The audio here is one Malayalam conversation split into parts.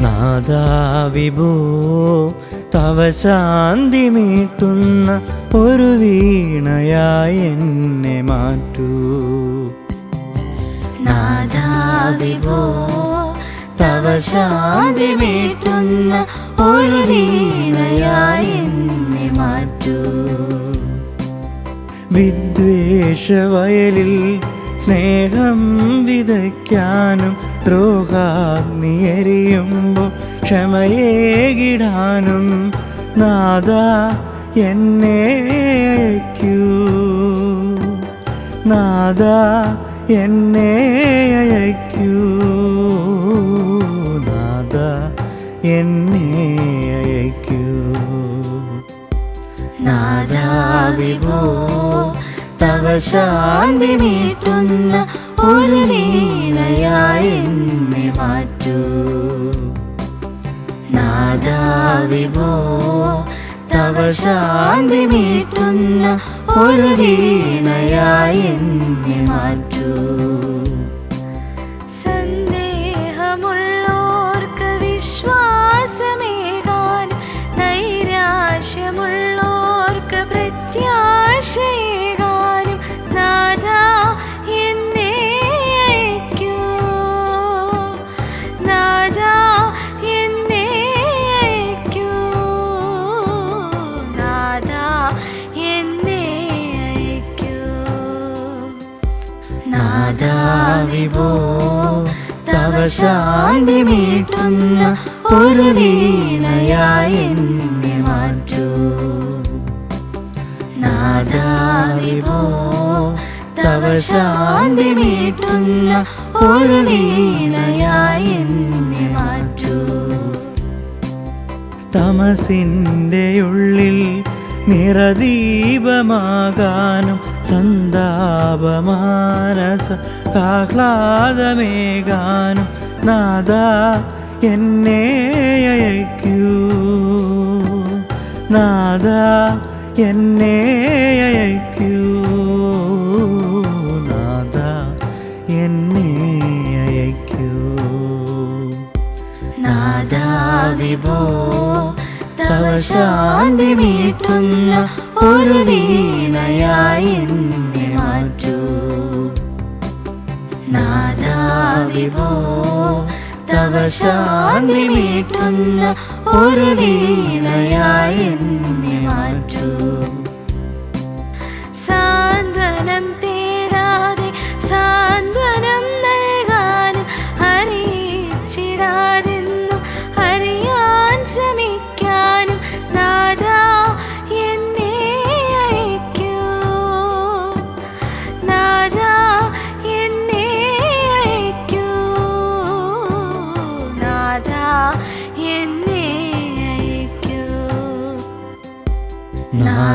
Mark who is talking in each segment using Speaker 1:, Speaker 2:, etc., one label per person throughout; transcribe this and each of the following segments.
Speaker 1: നാദാവിഭോ തവ ശാന്തി മീട്ടുന്ന ഒരു വീണയായി എന്നെ മാറ്റൂ.
Speaker 2: നാദാവിഭോ തവ ശാന്തി മീട്ടുന്ന ഒരു വീണയായി എന്നെ മാറ്റൂ.
Speaker 1: വിദ്വേഷവയലിൽ സ്നേഹം വിതയ്ക്കാനും ദ്രോഹാഗ്നിയെരിയുമ്പോൾ ക്ഷമയേകിടാനും നാദ എന്നെ അയക്കൂ. നാദ എന്നെ അയക്കൂ. നാദ എന്നെ അയക്കൂ.
Speaker 2: നാദാവിഭോ തവ ശാന്തി മീട്ടുന്ന ഒരു വീണയായി എന്നെ മാറ്റൂ. നാദാവിഭോ തവ ശാന്തി മീട്ടുന്ന ഒരു വീണയായി എന്നെ മാറ്റൂ. നാദാവിഭോ തവ ശാന്തി മീട്ടുന്ന ഒരു വീണയായി എന്നെ മാറ്റൂ. നാദാവിഭോ തവ ശാന്തി മീട്ടുന്ന ഒരു വീണയായി എന്നെ മാറ്റൂ.
Speaker 1: തമസിന്റെ ഉള്ളിൽ നിറദീപമാകാനും സന്താപമാനസ കാഹ്ലാദമേകാനും നാദ എന്നെ അയക്കൂ. നാദ എന്നെ അയക്കൂ. നാദ എന്നെ അയക്കൂ.
Speaker 2: നാദാവിഭോ തവ ശാന്തി മീട്ടുന്ന ഒരു വീണയായി എന്നെ മാറ്റൂ. നാദാവിഭോ തവ ശാന്തി മീട്ടുന്ന ഒരു വീണയായി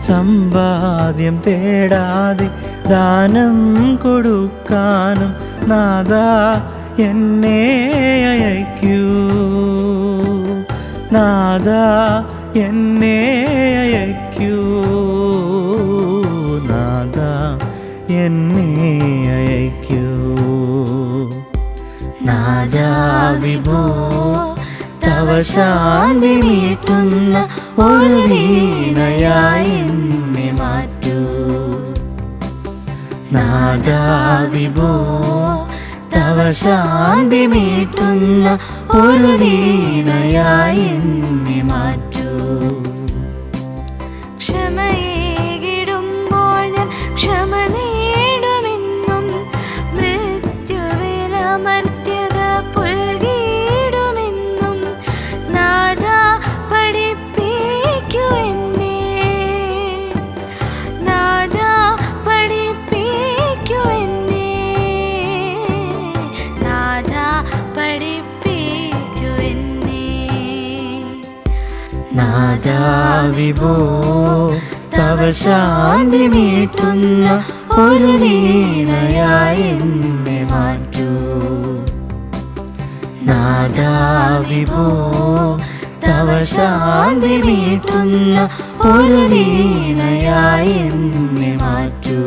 Speaker 1: സമ്പാദ്യം തേടാതെ ദാനം കൊടുക്കാനും നാദ എന്നെ അയക്കൂ. നാദ എന്നെ അയക്കൂ. നാദ എന്നെ അയക്കൂ.
Speaker 2: നാദാവിഭോ തവ ശാന്തി മീട്ടുന്ന ഒരു വീണയായി എന്നെ മാറ്റൂ. നാദാവിഭോ തവ മീട്ടുന്ന ഒരു വീണയായി എന്നെ മാറ്റൂ. നാദാവിഭോ തവ ശാന്തി മീട്ടുന്ന ഒരു വീണയായി മാറ്റൂ. നാദാവിഭോ തവ ശാന്തി മീട്ടുന്ന ഒരു വീണയായി മാറ്റൂ.